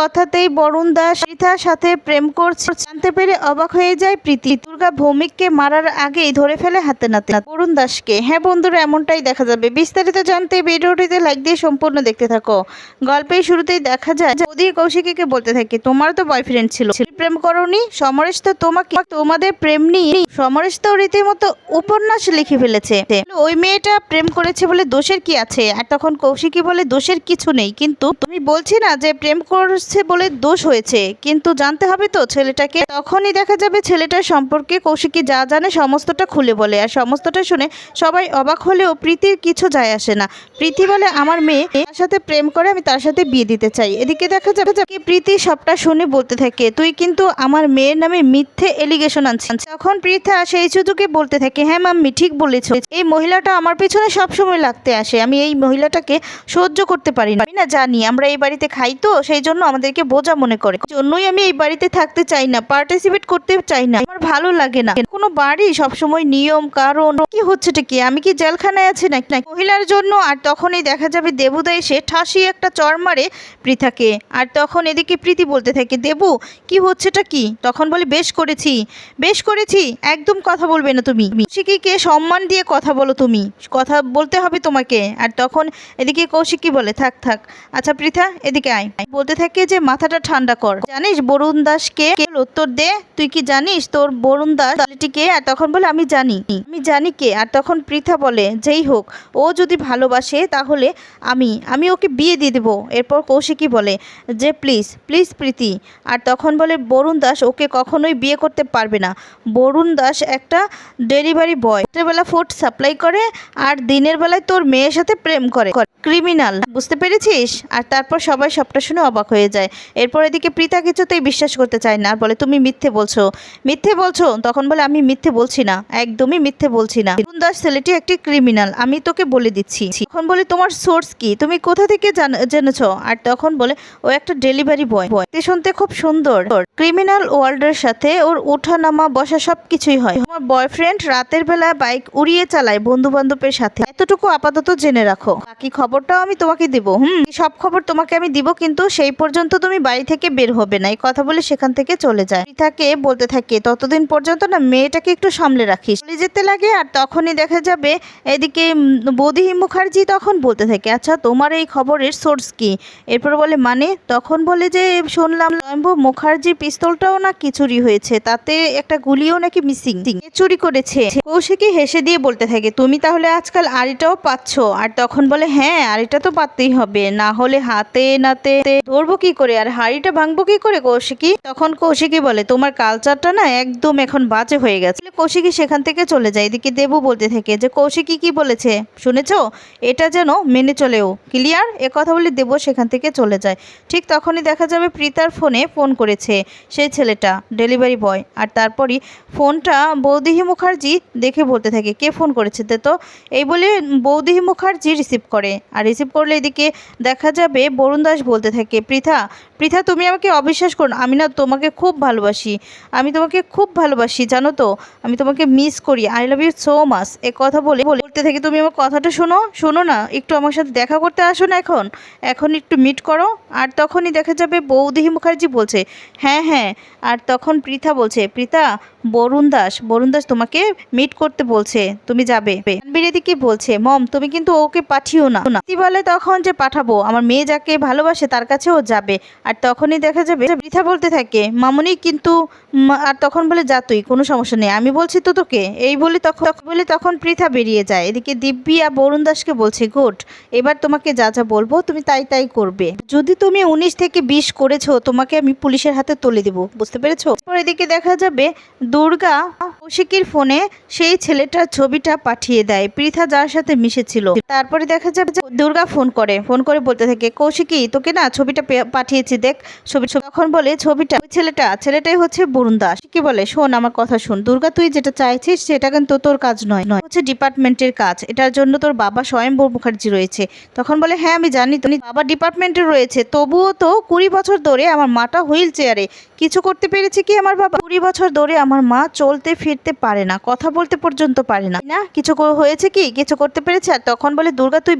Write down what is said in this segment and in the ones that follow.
কথাতেই বরুণ দাস পৃথার সাথে প্রেম করছে। জানতে পেরে অবাক হয়ে যায় প্রীতি। দুর্গা ভৌমিককে মারার আগেই ধরে ফেলে হাতে নাতে। বরুণ দাসকে। হ্যাঁ বন্ধুরা, এমনটাই দেখা যাবে। বিস্তারিত জানতে ভিডিওটিতে লাইক দিয়ে সম্পূর্ণ দেখতে থাকো। গল্পের শুরুতেই দেখা যায় যে ওদিকে কৌশিকীকে বলতে থাকে তোমার তো বয়ফ্রেন্ড ছিল। প্রেম করনি? সমরেশ তো তোমাকে তোমাদের প্রেম নিয়ে সমরেশ তো রীতিমতো উপন্যাস লিখে ফেলেছে। ওই মেয়েটা প্রেম করেছে বলে দোষের কি আছে? আর তখন কৌশিকী বলে দোষের কিছু নেই। কিন্তু তুমি বলছি না যে প্রেম করছে বলে দোষ হয়েছে। কিন্তু জানতে হবে তো ছেলেটাকে। তখনই দেখা যাবে ছেলেটার সম্পর্কে কৌশিকী যা জানে সমস্তটা খুলে বলে। আর সমস্তটা শুনে সবাই অবাক হলেও প্রীতির কিছু যায় আসে না। প্রীতি বলে, আমার মেয়ে তার সাথে প্রেম করে, আমি তার সাথে বিয়ে দিতে চাই। এদিকে দেখা যাবে যে প্রীতি সবটা শুনে বলতে থাকে, তুই কিন্তু আমার মেয়ের নামে মিথ্যে এলিগেশন আনছিস। তখন পৃথা সেই সুযোগে বলতে থাকে হ্যাঁ মাম্মি, ঠিক বলেছ। এই মহিলাটা আমার পেছনে সবসময় লাগতে আসে। আমি এই মহিলাটাকে সহ্য করতে পারি না। জানি, আমরা এই বাড়িতে খাই তো, সেই জন্য আমাদেরকে বোঝা মনে করে। জন্যই আমি এই বাড়িতে থাকতে চাই না পার্টিসিপেট করতে চাই না। আমার ভালো লাগে না। কোনো বাড়ি সবসময় নিয়ম, কারণ কি হচ্ছে কি? আমি কি জেলখানায় আছি নাকি? নাকি মহিলার জন্য? আর তখনই দেখা যাবে দেবুদা এসে ঠাসি একটা চর মারে পৃথাকে। আর তখন এদিকে প্রীতি বলতে থাকে, দেবু, কি হচ্ছেটা কি? তখন বলে, বেশ করেছি। বেশ করেছি। একদম কথা বলবে না তুমি। কৌশিকীকে সম্মান দিয়ে কথা বলো তুমি। কথা বলতে হবে তোমাকে। আর তখন এদিকে কৌশিকী বলে, থাক থাক। আচ্ছা পৃথা, এদিকে আয়। বলতে থাকে যে মাথাটা ঠান্ডা কর। জানিস, বরুণ দাসকে উত্তর দে? তুই কি জানিস তোর বরুণ দাস কে আর তখন বলে, আমি জানি। আমি জানি কে। আর তখন পৃথা বলে, যেই হোক, ও যদি ভালোবাসে তাহলে আমি আমি ওকে বিয়ে দিয়ে দেবো। এরপর কৌশিকী বলে, যে প্লিজ প্লিজ প্রীতি। আর তখন বলে, বরুণ দাস ওকে কখনোই বিয়ে করতে পারবে না। বরুণ দাস একটা ডেলিভারি বয়। রাত্রেবেলা ফুড সাপ্লাই করে, আর দিনের বেলায় তোর মেয়ের সাথে প্রেম করে। ক্রিমিনাল। বুঝতে পেরেছিস? আর তারপর সবাই সবটা শুনে অবাক হয়ে যায়। এরপর এদিকে প্রীতা কিছুতেই বিশ্বাস করতে চায় না, বলে, তুমি মিথ্যে বলছো। মিথ্যে বলছো? তখন বলে, আমি মিথ্যে বলছি না, একদমই মিথ্যে বলছি না। দাস, ছেলেটি একটি ক্রিমিনাল, আমি তোকে বলে দিচ্ছি। তখন বলে, তোমার সোর্স কি? তুমি কোথা থেকে জান- জেনেছো? আর তখন বলে, ও একটা ডেলিভারি বয়। শুনতে খুব সুন্দর। ক্রিমিনাল ওয়ার্ল্ডের সাথে ওর ওঠা নামা বসা সব কিছুই হয়। আমার বয়ফ্রেন্ড রাতের বেলা বাইক উড়িয়ে চালায় বন্ধু বান্ধবের সাথে। এতটুকু আপাতত জেনে রাখো। বাকি খবরটাও আমি তোমাকে দিব, হুম? সব খবর তোমাকে আমি দিব, কিন্তু সেই পর্যন্ত তুমি বাড়ি থেকে বের হবে না। এই কথা বলে সেখান থেকে চলে যায়। পৃথাকে বলতে থাকে, ততদিন পর্যন্ত না মেয়েটাকে একটু সামলে রাখিস। চলে যেতে লাগে আর তখনই দেখা যাবে এদিকে বৌদিহি মুখার্জি তখন বলতে থাকে আচ্ছা তোমার এই খবরের সোর্স কি? এরপর বলে মানে? তখন বলে যে, শুনলাম লয়ম্বু মুখার্জির পিস্তলটাও নাকি চুরি হয়েছে, তাতে একটা গুলিও নাকি মিসিং। চুরি করেছে। কৌশিকী হেসে দিয়ে বলতে থাকে, তুমি তাহলে আজকাল আড়িটাও পাচ্ছ? আর তখন বলে হ্যাঁ আড়িটা তো পাততেই হবে। না হলে হাতে নাতে ধরবো কি করে? আর হাড়িটা ভাঙবো কি করে কৌশিকী? তখন কৌশিকি বলে, তোমার কালচারটা না একদম এখন বাজে হয়ে গেছে। কৌশিকী সেখান থেকে চলে যায়, এদিকে দেবু বলতে থাকে যে, কৌশিকী কি বলেছে? শুনেছ? এটা যেন মেনে চলেও। ক্লিয়ার? এ কথা বলে দেবু সেখান থেকে চলে যায়। ঠিক তখনই দেখা যাবে প্রীতার ফোনে ফোন করেছে সেই ছেলেটা ডেলিভারি বয় আর তারপরই ফোনটা বৌদিহি মুখার্জি দেখে বলতে থাকে, কে ফোন করেছে তো এই বলে বৌদিহি মুখার্জি রিসিভ করে। আর রিসিভ করলে এদিকে দেখা যাবে বরুণ দাস বলতে থাকে, পৃথা পৃথা, তুমি আমাকে অবিশ্বাস করো আমি না তোমাকে খুব ভালোবাসি। আমি তোমাকে খুব ভালোবাসি, জানো তো? আমি তোমাকে মিস করি। I love you so much এ কথা বলে বলতে থাকে, তুমি আমার কথাটা শোনো শোনো না। একটু আমার সাথে দেখা করতে আসো না এখন। এখন একটু মিট করো। আর তখনই দেখা যাবে বৌদিহি মুখার্জি বলছে হ্যাঁ হ্যাঁ। আর তখন পৃথা বলছে, পৃথা, বরুণ দাস বরুণ দাস তোমাকে মিট করতে বলছে। তুমি যাবে। বিরেদি কি বলছে, মম, তুমি কিন্তু ওকে পাঠিও না। না। প্রীতি বলে তখন যে পাঠাবো, আমার মেয়ে যাকে ভালোবাসে তার কাছে ও যাবে। আর তখনই দেখা যাবে পৃথা বলতে থাকে। মামুনি কিন্তু আর তখন বলে, যা তুই, কোনো সমস্যা নেই। আমি বলছি, তো তোকে? এই বলে তখন বলে তখন পৃথা বেরিয়ে যায়। এদিকে দিব্যি আর বরুণ দাসকে বলছে গুড এবার তোমাকে যা যা বলব তুমি তাই তাই করবে। যদি তুমি উনিশ থেকে বিশ করেছ, তোমাকে আমি পুলিশের হাতে তুলে দেবো। বুঝতে পেরেছ? এরপর এদিকে দেখা যাবে দুর্গা কৌশিকীর ফোনে সেই ছেলেটার ছবিটা পাঠিয়ে দেয়। পৃথা যার সাথে মিশেছিল। তারপরে দেখা যাবে দুর্গা ফোন করে ফোন করে বলতে থাকে, কৌশিকী, তোকে না ছবিটা পাঠিয়েছি, দেখ, ছবি তখন বলে, ছবিটা, ওই ছেলেটা, ছেলেটাই হচ্ছে বরুণ দাস। কি বলে, শোন, আমার কথা শোন, দুর্গা, তুই যেটা চাইছিস, সেটা কিন্তু তোর কাজ নয় নয়, হচ্ছে ডিপার্টমেন্টের কাজ, এটার জন্য তোর বাবা স্বয়ম্ভু মুখার্জি রয়েছে। তখন বলে হ্যাঁ আমি জানি, তুমি বাবা ডিপার্টমেন্টে রয়েছে, তবুও তো কুড়ি বছর ধরে আমার মাটা হুইল চেয়ারে, কিছু করতে পেরেছে কি আমার বাবা? কুড়ি বছর ধরে আমার মা চলতে ফিরতে পারে না, কথা বলতে পর্যন্ত পারে না। না, কিছু হয়েছে কি? কিছু করতে পেরেছে? আর তখন বলে, দুর্গা, তুই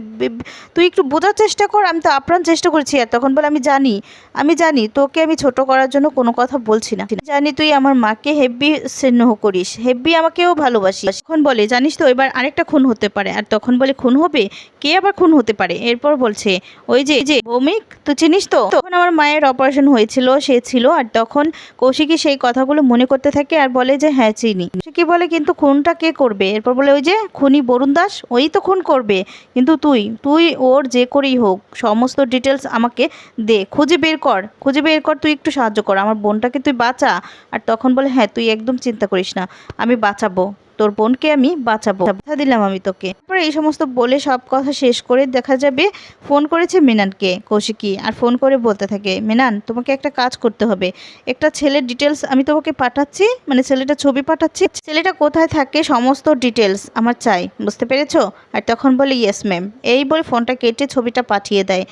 তুই একটু বোঝার চেষ্টা কর, আমি তো আপ্রাণ চেষ্টা করছি আর তখন বলে আমি জানি আমি জানি, তোকে আমি ছোট করার জন্য কোনো কথা বলছি না। জানি তুই আমার মাকে হেব্বি স্নেহ করিস, হেব্বি আমাকেও ভালোবাসি তখন বলে, জানিস তো এবার আরেকটা খুন হতে পারে, আর তখন বলে, খুন হবে? কে আবার খুন হতে পারে? এরপর বলছে, ওই যে যে, ভৌমিক, তুই চিনিস তো? তখন আমার মায়ের অপারেশন হয়েছিল, সে ছিল, আর তখন কৌশিকী সেই কথাগুলো মনে করতে থাকে আর বলে যে হ্যাঁ চিনি। কৌশিকী বলে, কিন্তু খুনটা কে করবে? এরপর বলে, ওই যে, খুনি বরুণ দাস, ওই তো খুন করবে, কিন্তু তুই তুই ওর যে করেই হোক, সমস্ত ডিটেলস আমাকে দে। খুঁজে বের কর, খুঁজে বের কর, তুই একটু সাহায্য কর। আমার বোনটাকে তুই বাঁচা। আর তখন বলে হ্যাঁ তুই একদম চিন্তা করিস না, আমি বাঁচাবো। তোর বোনকে আমি বাঁচাবো। কথা দিলাম আমি তোকে। তারপরে এই সমস্ত বলে সব কথা শেষ করে দেখা যাবে ফোন করেছে মেনানকে কৌশিকী আর ফোন করে বলতে থাকে, মেনান, তোমাকে একটা কাজ করতে হবে। একটা ছেলের ডিটেলস আমি তোমাকে পাঠাচ্ছি মানে ছেলেটা ছবি পাঠাচ্ছি। ছেলেটা কোথায় থাকে সমস্ত ডিটেলস আমার চাই, বুঝতে পেরেছ? আর তখন বলে ইয়েস ম্যাম এই বলে ফোনটা কেটে ছবিটা পাঠিয়ে দেয়।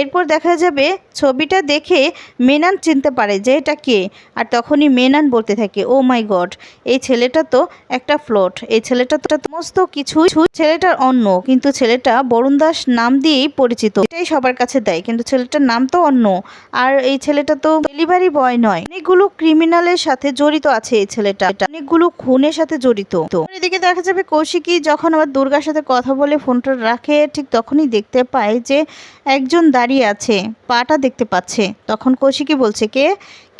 এরপর দেখা যাবে ছবিটা দেখে মেনান চিনতে পারে যে এটা কে। আর তখনই মেনান বলতে থাকে ও মাই গড এই ছেলেটা তো একটা ফ্লোট। এই ছেলেটা সমস্ত কিছু ছেলেটার অন্য, কিন্তু ছেলেটা বরুণ দাস নাম দিয়েই পরিচিত। এটাই সবার কাছে দেয়, কিন্তু ছেলেটার নাম তো অন্য। আর এই ছেলেটা তো ডেলিভারি বয় নয়। অনেকগুলো ক্রিমিনালের সাথে জড়িত আছে এই ছেলেটা। অনেকগুলো খুনের সাথে জড়িত। এদিকে দেখা যাবে কৌশিকী যখন আবার দুর্গার সাথে কথা বলে ফোনটা রাখে, ঠিক তখনই দেখতে পায় যে একজন দাঁড়িয়ে আছে, পাটা দেখতে পাচ্ছে। তখন কৌশিকী বলছে, কে?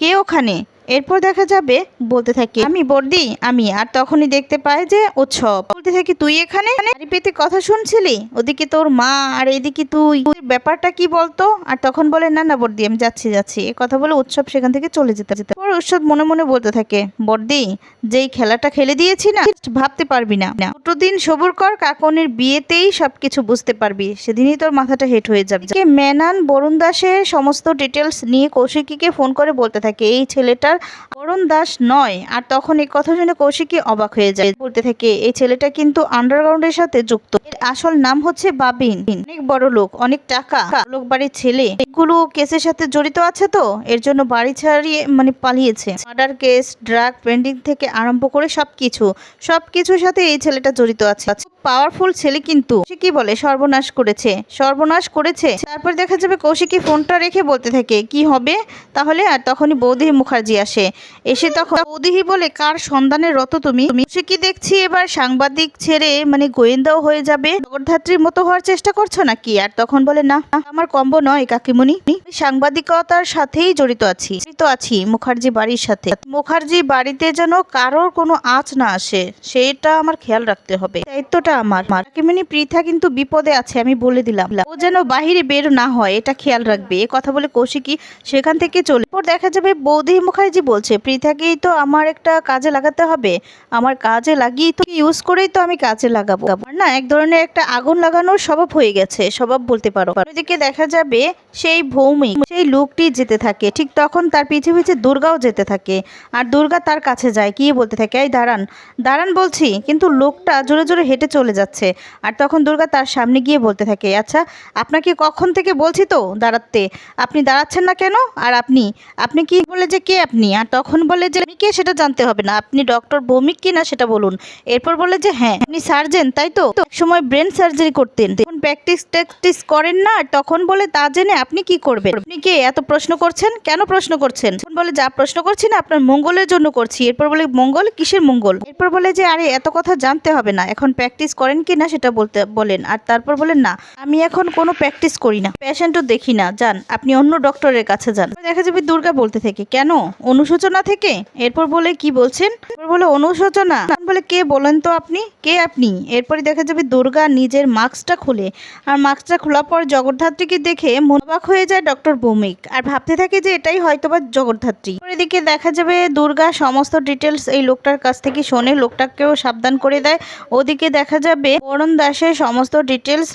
কে ওখানে? এরপর দেখা যাবে, বলতে থাকি, আমি বর্দি, আমি। আর তখনই দেখতে পাই যে উৎসব। বলতে থাকি, তুই এখানে? পেতে কথা শুনছিলি? ওদিকে তোর মা, আর এদিকে তুই। ব্যাপারটা কি বলতো? আর তখন বলে, না না, বর্দি, আমি যাচ্ছি যাচ্ছি। এ কথা বলে উৎসব সেখান থেকে চলে যেতে যেতে পর উৎসব মনে মনে বলতে থাকে, বর্দি, যেই খেলাটা খেলে দিয়েছি না ভাবতে পারবি না। দুটো দিন সবুর কর, কাকনের বিয়েতেই সবকিছু বুঝতে পারবি। সেদিনই তোর মাথাটা হেট হয়ে যাবে। মেনান, বরুণ দাসের সমস্ত ডিটেলস নিয়ে কৌশিকীকে ফোন করে বলতে থাকে, এই ছেলেটার বরুণ দাস নয়। আর তখন এই কথা শুনে কৌশিকী অবাক হয়ে যায়। বলতে থাকে, এই ছেলেটা কিন্তু আন্ডারগ্রাউন্ডের সাথে যুক্ত। এর আসল নাম হচ্ছে বাবিন। অনেক বড় লোক, অনেক টাকা। লোক বাড়ির ছেলে। এগুলো কেসের সাথে জড়িত আছে তো? এর জন্য বাড়ি ছাড়িয়ে মানে পালিয়েছে। মার্ডার কেস ড্রাগ পেন্ডিং থেকে আরম্ভ করে সবকিছু। সবকিছুর সাথে এই ছেলেটা জড়িত আছে। পাওয়ারফুল ছেলে কিন্তু। কি বলে, সর্বনাশ করেছে। সর্বনাশ করেছে? তারপর দেখা যাবে কৌশিকী ফোনটা রেখে বলতে থাকে, কি হবে? তাহলে আর তখনই বৌদি মুখার্জি আসে। এসে তখন বৌদিহি বলে, কার সন্ধানের রত তুমি? তুমি দেখছি এবার সাংবাদিক ছেড়ে মানে গোয়েন্দাও হয়ে যাবে। জগদ্ধাত্রীর মতো হওয়ার চেষ্টা করছ নাকি? আর তখন বলে, না, আমার কম্ব নয়, কাকিমণি। সাংবাদিকতার সাথেই জড়িত আছি। আছি মুখার্জি বাড়ির সাথে। মুখার্জি বাড়িতে যেন কারোর কোনো আঁচ না আসে, সেটা আমার খেয়াল রাখতে হবে। দায়িত্বটা আমার। কাকিমণি পৃথা কিন্তু বিপদে আছে, আমি বলে দিলাম। ও যেন বাহিরে বের না হয়, এটা খেয়াল রাখবে। এ কথা বলে কৌশিকী সেখান থেকে চলে পর দেখা যাবে বৌদি মুখার্জি বলছে, পৃথাকেই তো আমার একটা কাজে লাগাতে হবে। আমার কাজে লাগিয়েই তো ইউজ করেই তো আমি কাজে লাগাবো? না এক ধরনের একটা আগুন লাগানোর স্বভাব হয়ে গেছে, স্বভাব বলতে পারো। ওইদিকে দেখা যাবে সেই ভৌমিক সেই লোকটি যেতে থাকে। ঠিক তখন তার পিছে পিছে দুর্গাও যেতে থাকে। আর দুর্গা তার কাছে যায়, কি বলতে থাকে? এই দাঁড়ান। দাঁড়ান বলছি, কিন্তু লোকটা জোরে জোরে হেঁটে চলে যাচ্ছে। আর তখন দুর্গা তার সামনে গিয়ে বলতে থাকে আচ্ছা আপনাকে কখন থেকে বলছি তো দাঁড়াতে? আপনি দাঁড়াচ্ছেন না কেন? আর আপনি? আপনি কি বলে যে কে আপনি? আর তখন বলে যে কে সেটা জানতে হবে না। আপনি ডক্টর ভৌমিক কি না সেটা বলুন। এরপর বলে যে হ্যাঁ আপনি সার্জেন, তাই তো? সময় ব্রেন সার্জারি করতেন। তখন প্র্যাকটিস ট্যাকটিস করেন না, আর তখন বলে, তা জেনে আপনি কি করবেন? আপনি কে? এত প্রশ্ন করছেন? কেন প্রশ্ন করছেন? তখন বলে, যা প্রশ্ন করছি না, আপনার মঙ্গলের জন্য করছি। এরপর বলে, মঙ্গল? কিসের মঙ্গল? এরপর বলে যে, আরে, এত কথা জানতে হবে না। এখন প্র্যাকটিস করেন কি না, সেটা বলতে, বলেন। আর তারপর বলেন না, আমি এখন কোনো প্র্যাকটিস করি না। পেশেন্টও দেখি না। যান, আপনি অন্য ডক্টরের কাছে যান। দেখা যাবে দুর্গা বলতে থেকে, কেন? অনুশোচনা থেকে? এরপর বলে, কি বলছেন? এরপর বলে, অনুশোচনা। বলে, কে বলেন তো আপনি? কে আপনি? এরপরে দেখা যাবে দুর্গা নিজের মাস্কটা খুলে, আর মাস্কটা খোলার পর জগদ্ধাত্রীকে দেখে মনোবাক হয়ে যায় ডক্টর ভৌমিক। আর ভাবতে থাকে যে, এটাই হয়তোবা জগদ্ধাত্রী এদিকে দেখা যাবে দুর্গা, সমস্ত ডিটেলস এই লোকটার কাছ থেকে শোনে লোকটাকেও সাবধান করে দেয়। ওদিকে দেখা যাবে বরুণ দাসের সমস্ত ডিটেলস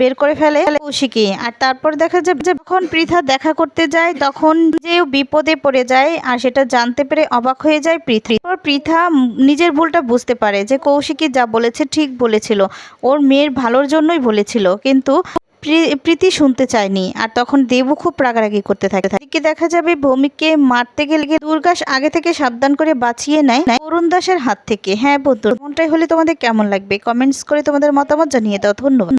বের করে ফেলে কৌশিকী। আর তারপর দেখা যাবে যখন পৃথা দেখা করতে যায়, তখন যে বিপদে পড়ে যায়, আর সেটা জানতে পেরে অবাক হয়ে যায় এরপর পৃথা নিজের ভুলটা বুঝতে পারে যে কৌশিকী যা বলেছে ঠিক বলেছিল। ওর মেয়ের ভালোর জন্যই বলেছিল। কিন্তু প্রীতি শুনতে চায়নি। আর তখন দেবু খুব রাগারাগি করতে থাকে। এদিকে দেখা যাবে ভৌমিককে মারতে গেলে দুর্গাস আগে থেকে সাবধান করে বাঁচিয়ে নেয় অরুণ দাসের হাত থেকে। হ্যাঁ বন্ধু মনটাই হলে তোমাদের কেমন লাগবে? কমেন্টস করে তোমাদের মতামত জানিয়ে দাও। ধন্যবাদ।